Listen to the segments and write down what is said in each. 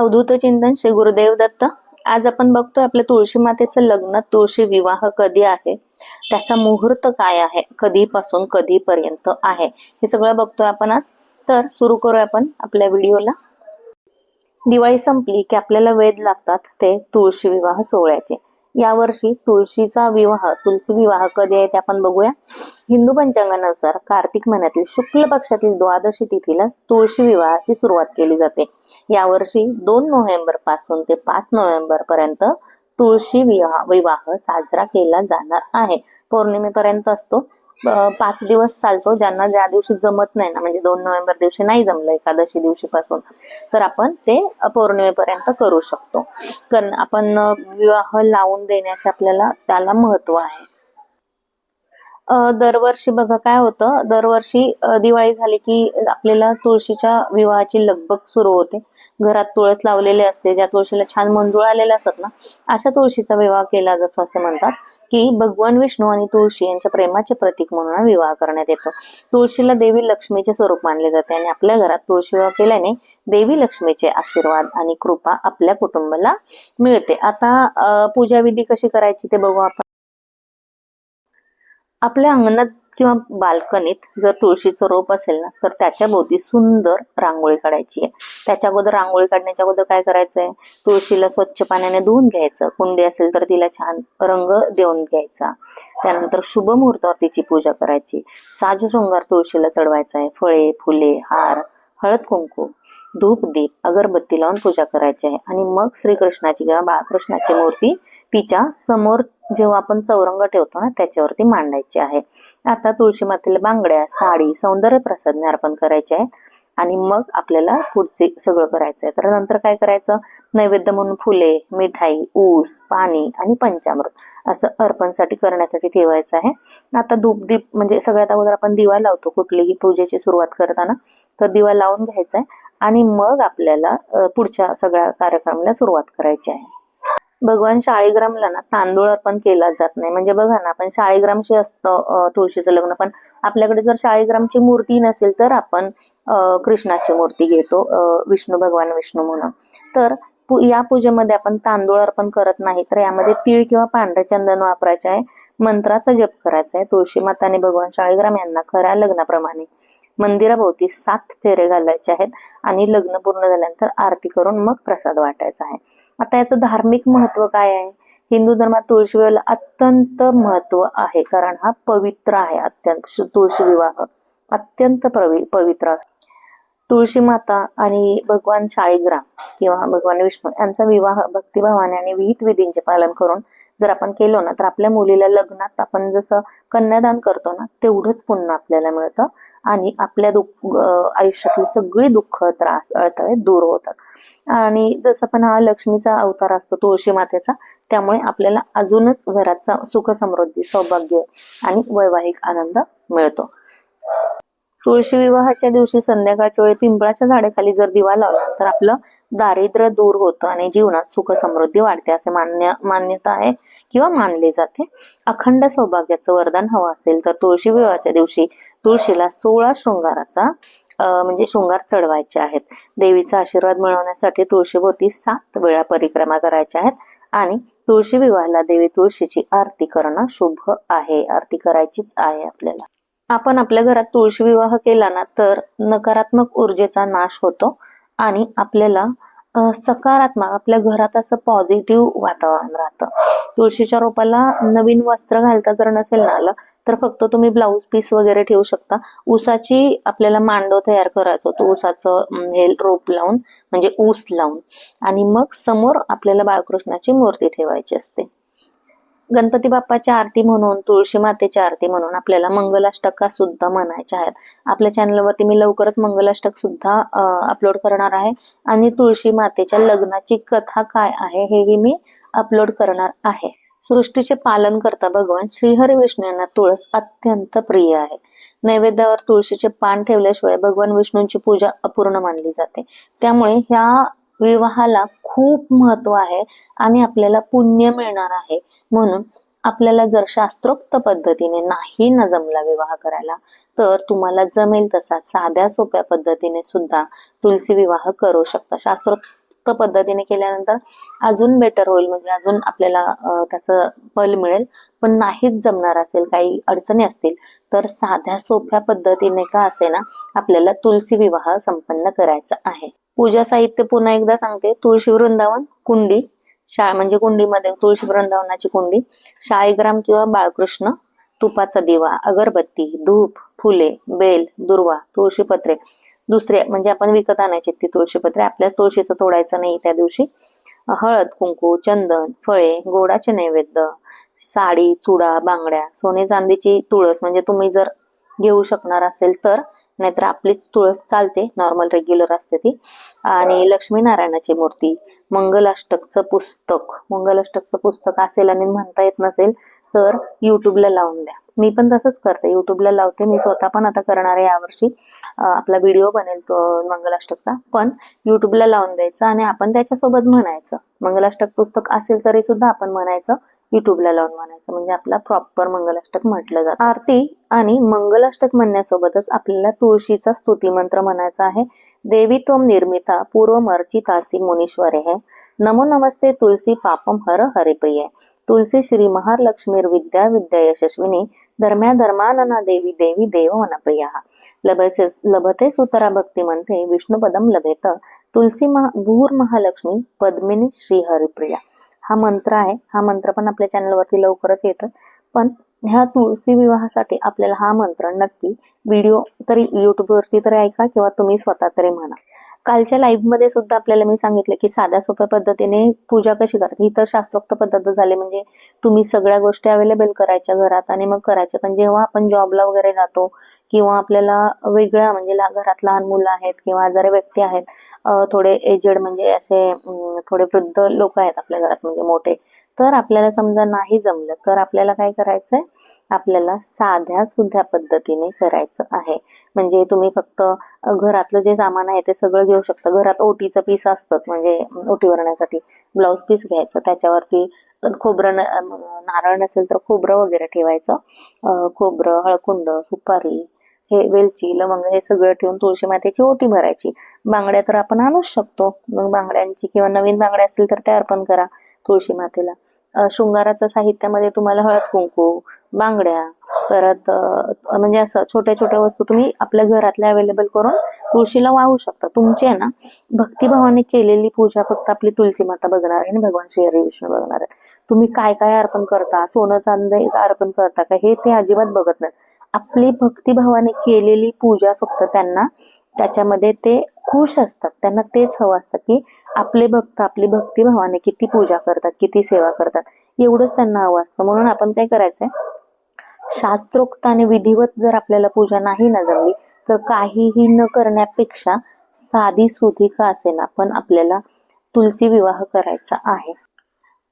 अवधूत चिंतन श्री गुरुदेव दत्त. आज आपण बघतोय आपल्या तुळशी मातेचं लग्न तुळशी विवाह कधी आहे? त्याचा मुहूर्त काय आहे? कधीपासून कधीपर्यंत आहे? हे सगळं बघतोय आपण आज. तर सुरू करूया आपण आपल्या व्हिडिओला. दिवाळी संपली की आपल्याला वेध लागतात ते तुळशी विवाह सोहळ्याचे. यावर्षी तुळशीचा विवाह तुलसी विवाह कधी आहे ते आपण बघूया. हिंदू पंचांगानुसार कार्तिक महिन्यातील शुक्ल पक्षातील द्वादशी तिथीला तुळशी विवाहाची सुरुवात केली जाते. यावर्षी दोन नोव्हेंबरपासून ते पाच नोव्हेंबर पर्यंत तुळशी विवाह विवाह साजरा केला जाणार आहे. पौर्णिमेपर्यंत असतो. पाच दिवस चालतो. ज्यांना ज्या दिवशी जमत नाही ना म्हणजे दोन नोव्हेंबर दिवशी नाही जमलं एकादशी दिवशी पासून तर आपण ते पौर्णिमेपर्यंत करू शकतो. कारण आपण विवाह लावून देण्याचे आपल्याला त्याला महत्त्व आहे. दरवर्षी बघा काय होतं? दरवर्षी दिवाळी झाली की आपल्याला तुळशीच्या विवाहाची लगबग सुरू होते. घरात तुळस लावलेले असते ज्या तुळशीला छान मंजूळ आलेले असतात ना अशा तुळशीचा विवाह केला जसं असे म्हणतात की भगवान विष्णू आणि तुळशी यांच्या प्रेमाचे प्रतीक म्हणून विवाह करण्यात येतो. तुळशीला देवी लक्ष्मीचे स्वरूप मानले जाते आणि आपल्या घरात तुळशी विवाह केल्याने देवी लक्ष्मीचे आशीर्वाद आणि कृपा आपल्या कुटुंबाला मिळते. आता पूजा पूजाविधी कशी करायची ते बघू आपण. आपल्या अंगणात किंवा बाल्कनीत जर तुळशीचं रोप असेल ना तर त्याच्या भोवती सुंदर रांगोळी काढायची आहे. त्याच्या अगोदर रांगोळी काढण्याच्या अगोदर काय करायचंय? तुळशीला स्वच्छ पाण्याने धुवून घ्यायचं. कुंडी असेल तर तिला छान रंग देऊन घ्यायचा. त्यानंतर शुभ मुहूर्तावर तिची पूजा करायची. साज शृंगार तुळशीला चढवायचा आहे. फळे फुले हार हळद कुंकू धूप दीप अगरबत्ती लावून पूजा करायची आहे. आणि मग श्रीकृष्णाची किंवा बाळकृष्णाची मूर्ती तिच्या समोर जेव्हा आपण चौरंग ठेवतो ना त्याच्यावरती मांडायची आहे. आता तुळशी मातेला बांगड्या साडी सौंदर्य प्रसादने अर्पण करायचे आहे आणि मग आपल्याला पुढचे सगळं करायचं आहे. तर नंतर काय करायचं? नैवेद्य म्हणून फुले मिठाई ऊस पाणी आणि पंचामृत असं अर्पणसाठी करण्यासाठी ठेवायचं आहे. आता धूप दीप म्हणजे सगळ्यात अगोदर आपण दिवा लावतो कुठलीही पूजेची सुरुवात करताना. तर दिवा लावून घ्यायचा आहे आणि मग आपल्याला पुढच्या सगळ्या कार्यक्रमाला सुरुवात करायची आहे. भगवान शाळीग्रामला ना तांदूळ अर्पण केला जात नाही. म्हणजे बघा ना आपण शाळीग्रामशी असतं तुळशीचं लग्न पण आपल्याकडे जर शाळीग्रामची मूर्ती नसेल तर आपण कृष्णाची मूर्ती घेतो विष्णू भगवान विष्णू म्हणून. तर या पूजेमध्ये आपण तांदूळ अर्पण करत नाही तर यामध्ये तीळ किंवा पांढरे चंदन वापरायचे आहे. मंत्राचा जप करायचा आहे. तुळशी माताने भगवान शाळीग्राम यांना खऱ्या लग्नाप्रमाणे. मंदिराभोवती सात फेरे घालायचे आहेत आणि लग्न पूर्ण झाल्यानंतर आरती करून मग प्रसाद वाटायचा आहे. आता याचं धार्मिक महत्त्व काय आहे? हिंदू धर्मात तुळशी विवाहाला अत्यंत महत्त्व आहे कारण हा पवित्र आहे अत्यंत तुळशी विवाह अत्यंत पवित्र असतो. तुळशी माता आणि भगवान शाळीग्राम किंवा भगवान विष्णू यांचा विवाह भक्तिभावाने आणि विहित विधींचे पालन करून जर आपण केलो ना तर आपल्या मुलीला लग्नात आपण जसं कन्यादान करतो ना तेवढंच पुन्हा आपल्याला मिळतं आणि आपल्या दुःख आयुष्यातली सगळी दुःख त्रास अडथळे दूर होतात. आणि जसं पण हा लक्ष्मीचा अवतार असतो तुळशी मातेचा त्यामुळे आपल्याला अजूनच घराचा सुख समृद्धी सौभाग्य आणि वैवाहिक आनंद मिळतो. तुळशी विवाहाच्या दिवशी संध्याकाळच्या वेळी पिंपळाच्या झाडाखाली जर दिवा लावला तर आपलं दारिद्र्य दूर होतं आणि जीवनात सुख समृद्धी वाढते असे मान्य मान्यता आहे किंवा मानले जाते. अखंड सौभाग्याचं वरदान हवं असेल तर तुळशी विवाहाच्या दिवशी तुळशीला सोळा शृंगाराचा म्हणजे शृंगार चढवायचे आहेत. देवीचा आशीर्वाद मिळवण्यासाठी तुळशीभोवती सात वेळा परिक्रमा करायच्या आहेत आणि तुळशी विवाहाला देवी तुळशीची आरती करणं शुभ आहे. आरती करायचीच आहे आपल्याला. आपण आपल्या घरात तुळशी विवाह केला ना तर नकारात्मक ऊर्जेचा नाश होतो आणि आपल्याला सकारात्मक आपल्या घरात असं पॉझिटिव्ह वातावरण राहतं. तुळशीच्या रोपाला नवीन वस्त्र घालता जर नसेल ना आलं तर फक्त तुम्ही ब्लाऊज पीस वगैरे ठेवू शकता. ऊसाची आपल्याला मांडव तयार करायचं होतं ऊसाचं हे रोप लावून म्हणजे ऊस लावून. आणि मग समोर आपल्याला बाळकृष्णाची मूर्ती ठेवायची असते. गणपती बाप्पाच्या आरती म्हणून तुळशी मातेच्या आरती म्हणून आपल्याला मंगलाष्टका सुद्धा म्हणायच्या आहेत. आपल्या चॅनलवरती मी लवकरच मंगलाष्टक सुद्धा अपलोड करणार आहे. आणि तुळशी मातेच्या लग्नाची कथा काय आहे हेही मी अपलोड करणार आहे. सृष्टीचे पालन करता भगवान श्रीहरी विष्णू यांना तुळस अत्यंत प्रिय आहे. नैवेद्यावर तुळशीचे पान ठेवल्याशिवाय भगवान विष्णूंची पूजा अपूर्ण मानली जाते. त्यामुळे ह्या विवाहाला खूप महत्त्व आहे आणि आपल्याला पुण्य मिळणार आहे. म्हणून आपल्याला जर शास्त्रोक्त पद्धतीने नाही न जमला विवाह करायला तर तुम्हाला जमेल तसा साध्या सोप्या पद्धतीने सुद्धा तुलसी विवाह करू शकता. शास्त्रोक्त शास्त्रोक्त पद्धतीने केल्यानंतर अजून बेटर होईल. म्हणजे अजून आपल्याला त्याचं फल मिळेल. पण नाहीच जमणार असेल काही अडचणी असतील तर साध्या सोप्या पद्धतीने का असे ना आपल्याला तुलसी विवाह संपन्न करायचा आहे. पूजा साहित्य पुन्हा एकदा सांगते. तुळशी वृंदावन कुंडी शा म्हणजे कुंडीमध्ये तुळशी वृंदावनाची कुंडी शाळीग्राम किंवा बाळकृष्ण तुपाचा दिवा अगरबत्ती धूप फुले बेल दुर्वा तुळशीपत्रे दुसरे म्हणजे आपण विकत आणायचे ती तुळशीपत्रे आपल्याच तुळशीचं तोडायचं नाही त्या दिवशी. हळद कुंकू चंदन फळे गोडाचे नैवेद्य साडी चुडा बांगड्या सोने चांदीची तुळस. म्हणजे तुम्ही जर घेऊ शकणार असेल तर नाहीतर आपलीच तुळस चालते नॉर्मल रेग्युलर असते ती. आणि लक्ष्मीनारायणाची मूर्ती मंगलाष्टकचं पुस्तक. मंगलाष्टकचं पुस्तक असेल आणि म्हणता येत नसेल तर युट्यूबला लावून द्या. मी पण तसंच करते. युट्यूबला लावते. मी स्वतः पण आता करणार आहे यावर्षी. आपला व्हिडिओ बनेल तो मंगलाष्टकचा. पण युट्यूबला लावून द्यायचा आणि आपण त्याच्यासोबत म्हणायचं. मंगलाष्टक पुस्तक असेल तरी सुद्धा आपण म्हणायचं युट्यूबला लावून म्हणायचं. म्हणजे आपला प्रॉपर मंगलाष्टक म्हटलं जातं. आरती आणि मंगलाष्टक म्हणण्यासोबतच आपल्याला तुळशीचा स्तुती मंत्र म्हणायचा आहे. देवी त्वम निर्मिता पूर्वमर्चितासी मुनीश्वरे. है नमो नमस्ते तुलसी पापम हर हरिप्रिय तुलसी श्री महालक्ष्मीर विद्या विद्या यशस्विनी धर्म्या धर्मानना देवी देवी देव मनप्रिया लभसे लभते सुतरा भक्ती म्हणते विष्णुपदम लभेत तुलसी महा भूर महालक्ष्मी पद्मिनी श्री हरिप्रिया. हा मंत्र आहे. हा मंत्र पण आपल्या चॅनलवरती लवकरच येतो. पण ह्या तुळशी विवाहासाठी आपल्याला हा मंत्र नक्की व्हिडिओ तरी युट्यूबवरती वरती तरी ऐका किंवा तुम्ही स्वतः तरी म्हणा. कालच्या लाईव्हमध्ये सुद्धा आपल्याला मी सांगितलं की साध्या सोप्या पद्धतीने पूजा कशी करायची? ही तर शास्त्रोक्त पद्धत झाली. म्हणजे तुम्ही सगळ्या गोष्टी अवेलेबल करायच्या घरात आणि मग करायच्या. पण जेव्हा आपण जॉबला वगैरे जातो किंवा आपल्याला वेगळ्या म्हणजे घरात लहान मुलं आहेत किंवा आजारी व्यक्ती आहेत थोडे एजेड म्हणजे असे थोडे वृद्ध लोक आहेत आपल्या घरात म्हणजे मोठे तर आपल्याला समजा नाही जमलं तर आपल्याला काय करायचंय? आपल्याला साध्या सुध्या पद्धतीने करायचं आहे. म्हणजे तुम्ही फक्त घरातलं जे सामान आहे ते सगळं घेऊ शकता. घरात ओटीचं पीस असतंच म्हणजे ओटी भरण्यासाठी. ब्लाऊज पीस घ्यायचं. त्याच्यावरती खोबरं न- नारळ नसेल तर खोबरं वगैरे ठेवायचं. खोबरं हळकुंड सुपारी हे वेलची लवंग हे सगळं ठेवून तुळशी मातेची ओटी भरायची. बांगड्या तर आपण आणूच शकतो. मग बांगड्यांची किंवा नवीन बांगड्या असतील तर त्या अर्पण करा तुळशी मातेला. शृंगाराच्या साहित्यामध्ये तुम्हाला हळद कुंकू बांगड्या परत म्हणजे असं छोट्या छोट्या वस्तू तुम्ही आपल्या घरातल्या अवेलेबल करून तुळशीला वाहू शकता. तुमची आहे ना भक्तिभावाने केलेली पूजा फक्त आपली तुलसी माता बघणार आहे आणि भगवान श्री हरी विष्णू बघणार आहेत. तुम्ही काय काय अर्पण करता? सोनं चांदी अर्पण करता का? हे ते अजिबात बघत नाही. आपली भक्तिभावाने केलेली पूजा फक्त त्यांना त्याच्यामध्ये ते खुश असतात. त्यांना तेच हवं असतं की आपले भक्त आपली भक्तिभावाने किती पूजा करतात किती सेवा करतात एवढंच त्यांना हवं असतं. म्हणून आपण काय करायचंय? शास्त्रोक्त आणि विधिवत जर आपल्याला पूजा नाही ना जमली तर काहीही न करण्यापेक्षा साधी सुधी का असेना पण आपल्याला तुलसी विवाह करायचा आहे.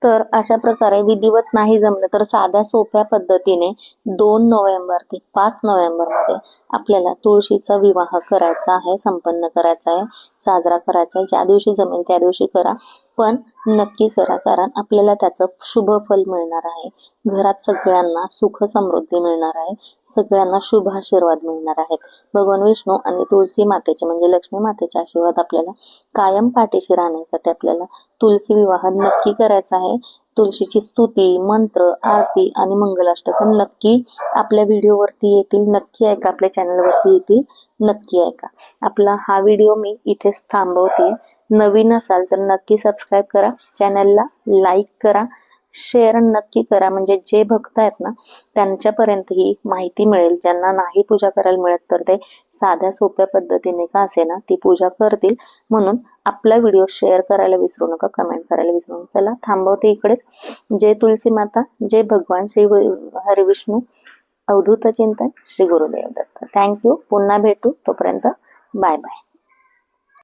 तर अशा प्रकारे विधिवत नाही जमलं तर साध्या सोप्या पद्धतीने दोन नोव्हेंबर ते पाच नोव्हेंबरमध्ये आपल्याला तुळशीचा विवाह करायचा आहे संपन्न करायचा आहे साजरा करायचा आहे. ज्या दिवशी जमेल त्या दिवशी करा. पण नक्की करा कारण आपल्याला त्याचं शुभ फल मिळणार आहे. घरात सगळ्यांना सुख समृद्धी मिळणार आहे. सगळ्यांना शुभ आशीर्वाद मिळणार आहेत. भगवान विष्णू आणि तुळशी मातेचे म्हणजे लक्ष्मी मातेचे आशीर्वाद आपल्याला कायम पाठीशी राहण्यासाठी आपल्याला तुलसी विवाह नक्की करायचा आहे. तुळशीची स्तुती मंत्र आरती आणि मंगलाष्टक नक्की आपल्या व्हिडिओवरती येतील नक्की ऐका आपल्या चॅनलवरती येतील नक्की ऐका. आपला हा व्हिडिओ मी इथेच थांबवते. नवीन असाल तर नक्की सबस्क्राईब करा. चॅनलला लाईक करा. शेअर नक्की करा. म्हणजे जे भक्त आहेत ना त्यांच्यापर्यंत ही माहिती मिळेल. ज्यांना नाही पूजा करायला मिळत तर ते साध्या सोप्या पद्धतीने का असे ना ती पूजा करतील. म्हणून आपला व्हिडिओ शेअर करायला विसरू नका कमेंट करायला विसरू नका. चला थांबवते इकडे. जय तुलसी माता जय भगवान श्री हरिविष्णू अवधूत चिंतन श्री गुरुदेव दत्त. थँक्यू पुन्हा भेटू. तोपर्यंत बाय बाय